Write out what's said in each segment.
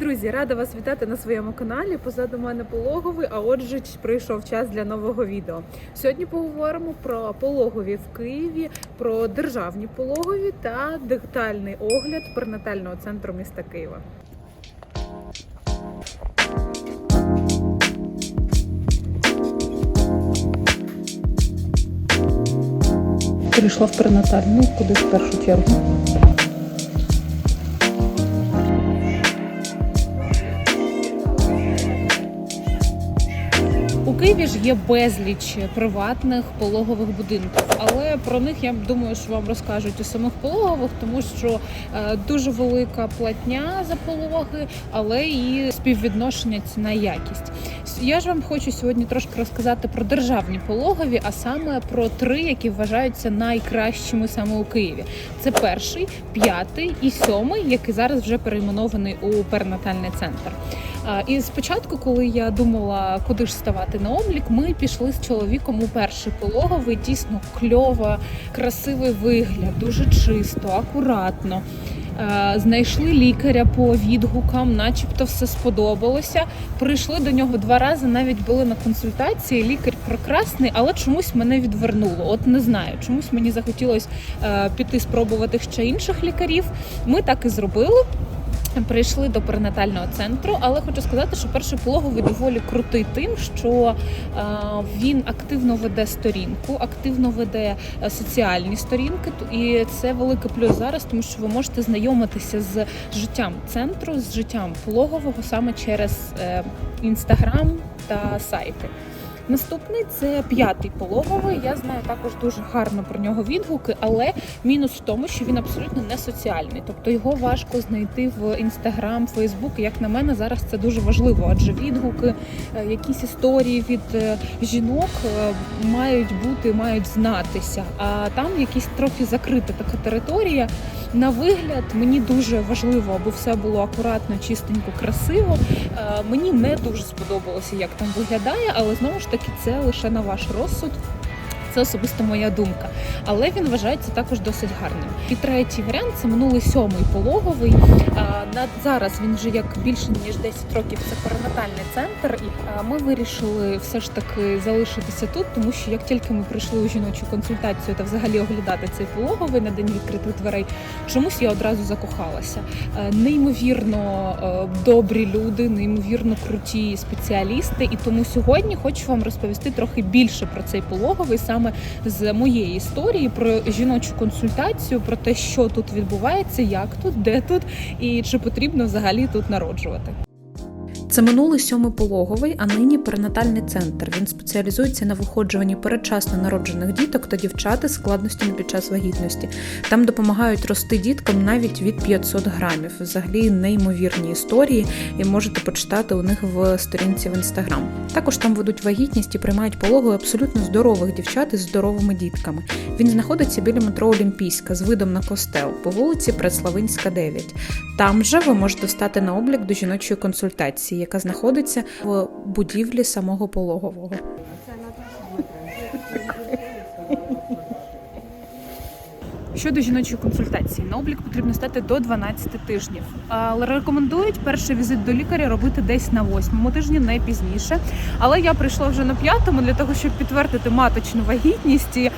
друзі! Рада вас вітати на своєму каналі. Позаду мене пологовий, а отже, прийшов час для нового відео. Сьогодні поговоримо про пологові в Києві, про державні пологові та детальний огляд перинатального центру міста Києва. Прийшла в перинатальну, куди в першу чергу. Є безліч приватних пологових будинків, але про них я думаю, що вам розкажуть у самих пологових, тому що е, дуже велика платня за пологи, але і співвідношення ціна якість. Я ж вам хочу сьогодні трошки розказати про державні пологові, а саме про три, які вважаються найкращими саме у Києві. Це перший, п'ятий і сьомий, який зараз вже перейменований у перинатальний центр. І спочатку, коли я думала, куди ж ставати на облік, ми пішли з чоловіком у перший пологовий, дійсно кльово, красивий вигляд, дуже чисто, акуратно. Е, Знайшли лікаря по відгукам, начебто все сподобалося. Прийшли до нього два рази, навіть були на консультації. Лікар прекрасний, але чомусь мене відвернуло. От не знаю, чомусь мені захотілося е, піти спробувати ще інших лікарів. Ми так і зробили. Прийшли до перинатального центру, але хочу сказати, що перший пологовий доволі крутий тим, що е, він активно веде сторінку, активно веде е, соціальні сторінки. І це великий плюс зараз, тому що ви можете знайомитися з життям центру, з життям пологового саме через інстаграм та сайти. Наступний це п'ятий пологовий. Я знаю також дуже гарно про нього відгуки, але мінус в тому, що він абсолютно не соціальний. Тобто його важко знайти в інстаграм, фейсбук. Як на мене, зараз це дуже важливо, адже відгуки, е, якісь історії від е, жінок е, мають бути, мають знатися. А там якісь трохи закрита така територія. На вигляд мені дуже важливо, аби все було акуратно, чистенько, красиво. Е, Мені не дуже сподобалося, як там виглядає, але знову ж таки це лише на ваш розсуд. Це особисто моя думка, але він вважається також досить гарним. І третій варіант це минулий сьомий пологовий. На зараз він вже як більше ніж 10 років. Це перинатальний центр. І ми вирішили все ж таки залишитися тут, тому що як тільки ми прийшли у жіночу консультацію та взагалі оглядати цей пологовий на день відкритих дверей, чомусь я одразу закохалася. Е, Неймовірно е, добрі люди, неймовірно круті спеціалісти. І тому сьогодні хочу вам розповісти трохи більше про цей пологовий, саме з моєї історії, про жіночу консультацію, про те, що тут відбувається, як тут, де тут і чи потрібно взагалі тут народжувати. Це минулий сьомий пологовий, а нині перинатальний центр. Він спеціалізується на виходжуванні передчасно народжених діток та дівчат із складностями під час вагітності. Там допомагають рости діткам навіть від 500 грамів. Взагалі неймовірні історії, і можете почитати у них в сторінці в інстаграм. Також там ведуть вагітність і приймають пологи абсолютно здорових дівчат із здоровими дітками. Він знаходиться біля метро Олімпійська з видом на костел по вулиці Преславинська, 9. Там же ви можете стати на облік до жіночої консультації, яка знаходиться в будівлі самого пологового. Щодо жіночої консультації, на облік потрібно стати до 12 тижнів. Але рекомендують перший візит до лікаря робити десь на восьмому тижні, не пізніше. Але я прийшла вже на п'ятому для того, щоб підтвердити маточну вагітність і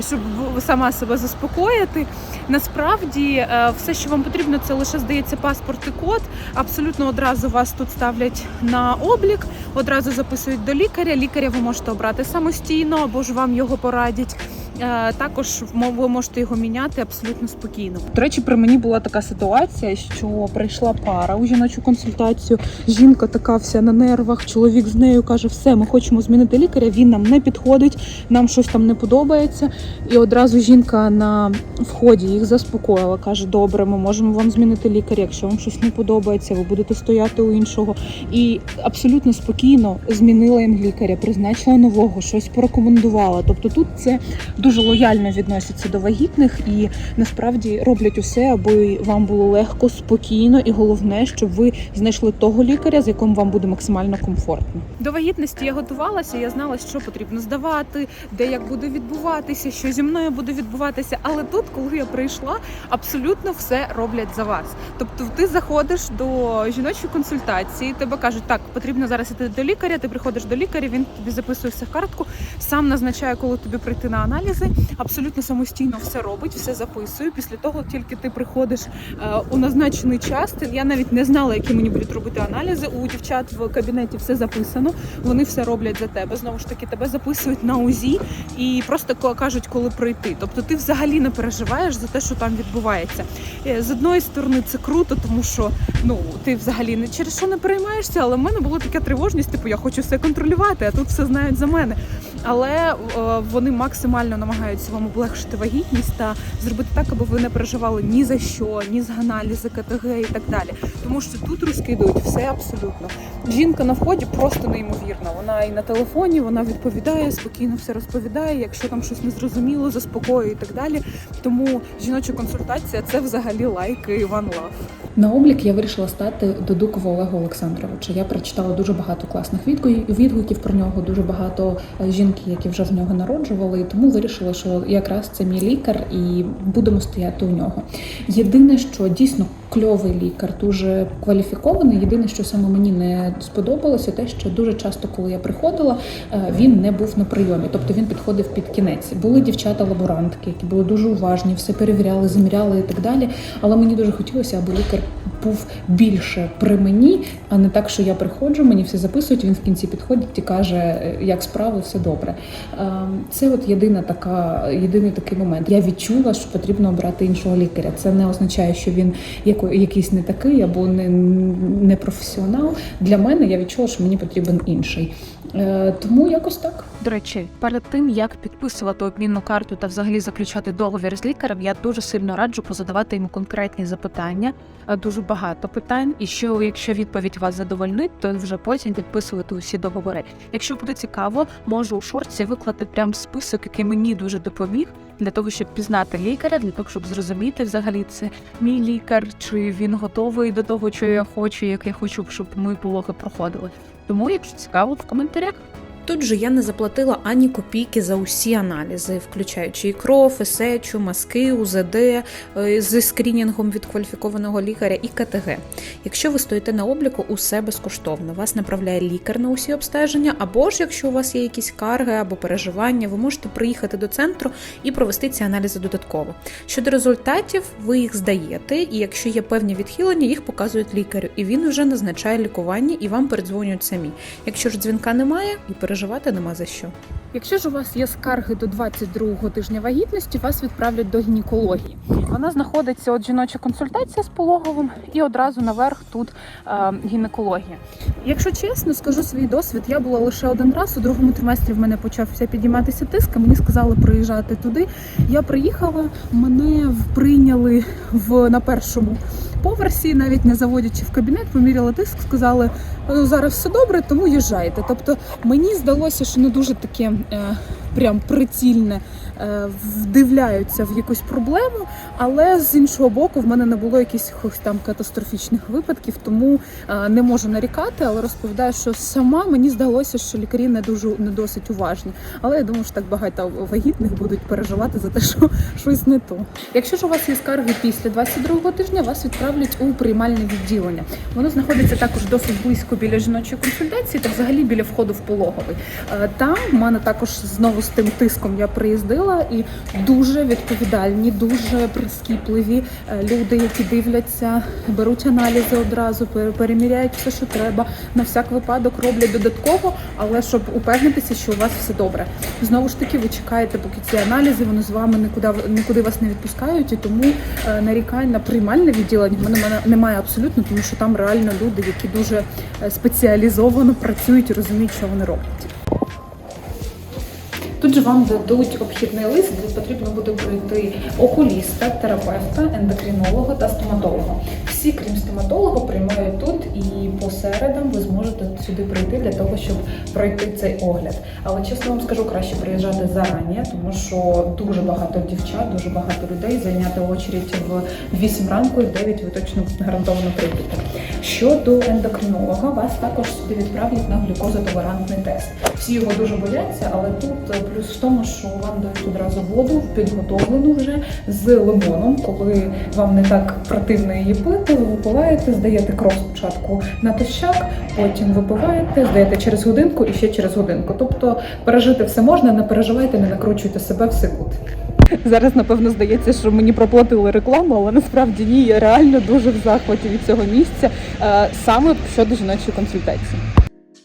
щоб сама себе заспокоїти. Насправді, все, що вам потрібно, це лише здається паспорт і код. Абсолютно одразу вас тут ставлять на облік, одразу записують до лікаря. Лікаря ви можете обрати самостійно або ж вам його порадять. Е, Також ви можете його міняти абсолютно спокійно. До речі, при мені була така ситуація, що прийшла пара у жіночу консультацію. Жінка така вся на нервах. Чоловік з нею каже: все, ми хочемо змінити лікаря. Він нам не підходить, нам щось там не подобається. І одразу жінка на вході їх заспокоїла. каже: Добре, ми можемо вам змінити лікаря. Якщо вам щось не подобається, ви будете стояти у іншого. І абсолютно спокійно змінила їм лікаря, призначила нового, щось порекомендувала. Тобто тут це дуже лояльно відносяться до вагітних і насправді роблять усе, аби вам було легко, спокійно, і головне, щоб ви знайшли того лікаря, з яким вам буде максимально комфортно. До вагітності я готувалася, я знала, що потрібно здавати, де як буде відбуватися, що зі мною буде відбуватися. Але тут, коли я прийшла, абсолютно все роблять за вас. Тобто, ти заходиш до жіночої консультації, тебе кажуть, так потрібно зараз іти до лікаря. Ти приходиш до лікаря, він тобі записує все в картку, сам назначає, коли тобі прийти на аналізи. Абсолютно самостійно все робить, все записує. Після того тільки ти приходиш е, у назначений час. Я навіть не знала, які мені будуть робити аналізи. У дівчат в кабінеті все записано. Вони все роблять за тебе. Знову ж таки, тебе записують на УЗІ і просто кажуть, коли прийти. Тобто ти взагалі не переживаєш за те, що там відбувається. Е, З одної сторони, це круто, тому що ну ти взагалі не через що не переймаєшся, але в мене було така тривожність, типу я хочу все контролювати, а тут все знають за мене. Але е, вони максимально намагаються вам облегшити вагітність та зробити так, аби ви не переживали ні за що, ні з аналізи, КТГ і так далі. Тому що тут розкидують все абсолютно. Жінка на вході просто неймовірна. Вона і на телефоні, вона відповідає, спокійно все розповідає. Якщо там щось незрозуміло, заспокоює і так далі. Тому жіноча консультація це взагалі лайк і ван лав. На облік я вирішила стати Додукова Олега Олександровича. Я прочитала дуже багато класних відгуків, про нього, дуже багато е, жінки, які вже в нього народжували, і тому вирішила, що якраз це мій лікар, і будемо стояти у нього. Єдине, що дійсно кльовий лікар, дуже кваліфікований. Єдине, що саме мені не сподобалося, те, що дуже часто, коли я приходила, е, він не був на прийомі, тобто він підходив під кінець. Були дівчата-лаборантки, які були дуже уважні, все перевіряли, заміряли і так далі. Але мені дуже хотілося, аби лікар був більше при мені, а не так, що я приходжу, мені все записують. Він в кінці підходить і каже, е, як справи, все добре. Ем, Це от єдина така, єдиний такий момент. Я відчула, що потрібно обрати іншого лікаря. Це не означає, що він якийсь не такий або не, не професіонал. Для мене я відчула, що мені потрібен інший. Е, Тому якось так. До речі, перед тим як підписувати обмінну карту та взагалі заключати договір з лікарем, я дуже сильно раджу позадавати йому конкретні запитання, е, дуже багато питань. І що якщо відповідь вас задовольнить, то вже потім підписувати усі договори. Якщо буде цікаво, можу у шорці виклати прям список, який мені дуже допоміг для того, щоб пізнати лікаря, для того, щоб зрозуміти взагалі це мій лікар, чи він готовий до того, що я хочу, як я хочу, щоб мої пологи проходили. Тому, якщо цікаво, в коментарях. Тут же я не заплатила ані копійки за усі аналізи, включаючи і кров, і сечу, маски, УЗД е, зі скрінінгом від кваліфікованого лікаря і КТГ. Якщо ви стоїте на обліку, усе безкоштовно. Вас направляє лікар на усі обстеження, або ж якщо у вас є якісь карги або переживання, ви можете приїхати до центру і провести ці аналізи додатково. Щодо результатів, ви їх здаєте, і якщо є певні відхилення, їх показують лікарю, і він вже назначає лікування і вам передзвонюють самі. Якщо ж дзвінка немає, і переживати нема за що. Якщо ж у вас є скарги до 22-го тижня вагітності, вас відправлять до гінекології. Вона знаходиться от жіноча консультація з пологовим, і одразу наверх тут е, гінекологія. Якщо чесно, скажу свій досвід. Я була лише один раз. У другому триместрі в мене почався підійматися тиск. Мені сказали приїжджати туди. Я приїхала, мене прийняли в на першому поверсі, навіть не заводячи в кабінет, поміряли тиск, сказали, ну зараз все добре, тому їжджайте. Тобто мені здалося, що не дуже таке е, прям прицільне е, вдивляються в якусь проблему, але з іншого боку, в мене не було якихось там катастрофічних випадків, тому не можу нарікати, але розповідаю, що сама мені здалося, що лікарі не дуже не досить уважні. Але я думаю, що так багато вагітних будуть переживати за те, що щось не то. Якщо ж у вас є скарги після 22-го тижня, вас відправлять у приймальне відділення. Воно знаходиться також досить близько біля жіночої консультації та взагалі біля входу в пологовий. Е, Там в мене також знову з тим тиском я приїздила і дуже відповідальні, дуже прискіпливі е, люди, які дивляться, беруть аналізи одразу, пере- переміряють все, що треба. На всяк випадок роблять додатково, але щоб упевнитися, що у вас все добре. Знову ж таки, ви чекаєте, поки ці аналізи вони з вами нікуди нікуди вас не відпускають, і тому е, нарікань на приймальне відділення мене немає абсолютно, тому що там реально люди, які дуже е, спеціалізовано працюють і розуміють, що вони роблять. Тут же вам дадуть обхідний лист, де потрібно буде пройти окуліста, терапевта, ендокринолога та стоматолога. Всі, крім стоматолога, приймають тут і по середам ви зможете сюди прийти для того, щоб пройти цей огляд. Але чесно вам скажу, краще приїжджати зарані, тому що дуже багато дівчат, дуже багато людей зайняти очередь в 8 ранку і в 9 ви точно гарантовано прийдете. Щодо ендокринолога, вас також сюди відправлять на глюкозотолерантний тест. Всі його дуже бояться, але тут е, плюс в тому, що вам дають одразу воду підготовлену вже з лимоном, коли вам не так противно її пити, ви випиваєте, здаєте кров спочатку натощак, потім випиваєте, здаєте через годинку і ще через годинку. Тобто пережити все можна, не переживайте, не накручуйте себе в секунд. Зараз, напевно, здається, що мені проплатили рекламу, але насправді ні, я реально дуже в захваті від цього місця е, саме щодо жіночої консультації.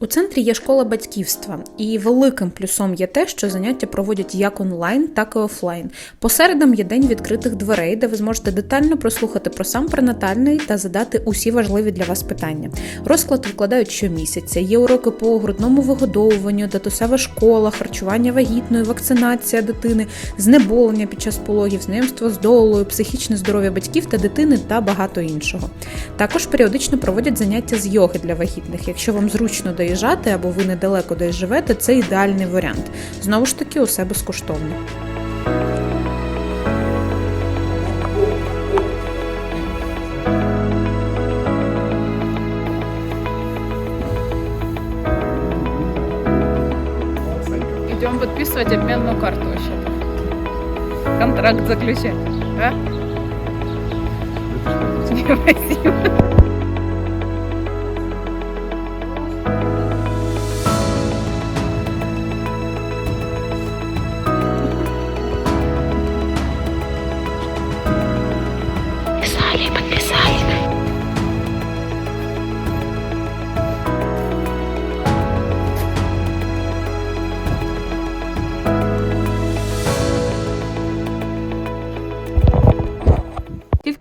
У центрі є школа батьківства, і великим плюсом є те, що заняття проводять як онлайн, так і офлайн. Посередам є день відкритих дверей, де ви зможете детально прослухати про сам пренатальний та задати усі важливі для вас питання. Розклад викладають щомісяця. Є уроки по грудному вигодовуванню, датусева школа, харчування вагітної, вакцинація дитини, знеболення під час пологів, знайомство з долою, психічне здоров'я батьків та дитини та багато іншого. Також періодично проводять заняття з йоги для вагітних. Якщо вам зручно доїжджати або ви недалеко десь живете, це ідеальний варіант. Знову ж таки, усе безкоштовно. Идем подписывать обменную карту вообще-то. Контракт заключать. А? Спасибо.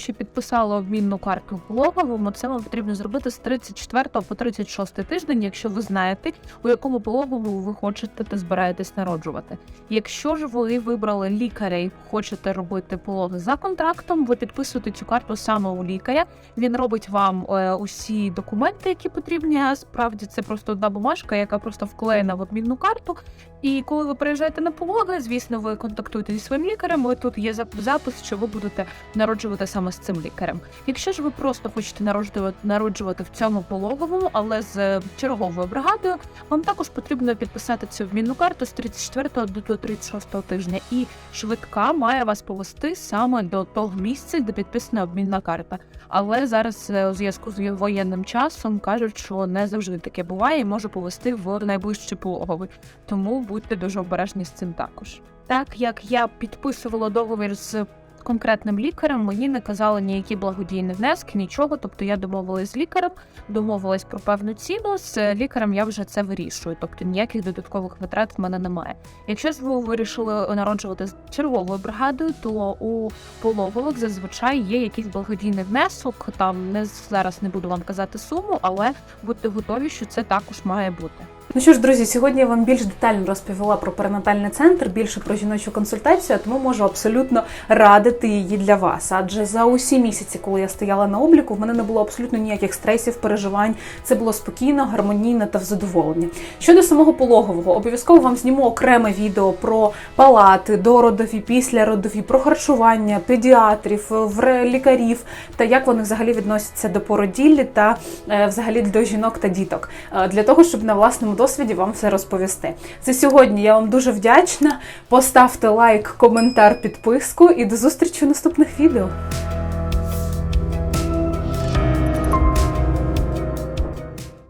Тільки що підписала обмінну карту пологовому, це вам потрібно зробити з 34 по 36 тиждень, якщо ви знаєте, у якому пологовому ви хочете та збираєтесь народжувати. Якщо ж ви вибрали лікаря і хочете робити пологи за контрактом, ви підписуєте цю карту саме у лікаря. Він робить вам е, усі документи, які потрібні. А справді це просто одна бумажка, яка просто вклеєна в обмінну карту. І коли ви приїжджаєте на пологи, звісно, ви контактуєте зі своїм лікарем. Ви тут є запис, що ви будете народжувати саме з цим лікарем. Якщо ж ви просто хочете народжувати, народжувати в цьому пологовому, але з е, черговою бригадою, вам також потрібно підписати цю обмінну карту з 34 до 36 тижня. І швидка має вас повести саме до того місця, де підписана обмінна карта. Але зараз е, у зв'язку з воєнним часом кажуть, що не завжди таке буває і може повести в найближчий пологовий. Тому будьте дуже обережні з цим також. Так як я підписувала договір з конкретним лікарем, мені не казали ніякі благодійні внески, нічого. Тобто я домовилась з лікарем, домовилась про певну ціну. З лікарем я вже це вирішую. Тобто ніяких додаткових витрат в мене немає. Якщо ж ви вирішили народжувати з черговою бригадою, то у пологових зазвичай є якийсь благодійний внесок. Там не зараз не буду вам казати суму, але будьте готові, що це також має бути. Ну що ж, друзі, сьогодні я вам більш детально розповіла про перинатальний центр, більше про жіночу консультацію, тому можу абсолютно радити її для вас. Адже за усі місяці, коли я стояла на обліку, в мене не було абсолютно ніяких стресів, переживань. Це було спокійно, гармонійно та в задоволенні. Щодо самого пологового, обов'язково вам зніму окреме відео про палати, дородові, післяродові, про харчування, педіатрів, вре- лікарів та як вони взагалі відносяться до породіллі та е, взагалі до жінок та діток, Е, для того, щоб на власному досвіді вам все розповісти. За сьогодні я вам дуже вдячна. Поставте лайк, коментар, підписку і до зустрічі у наступних відео.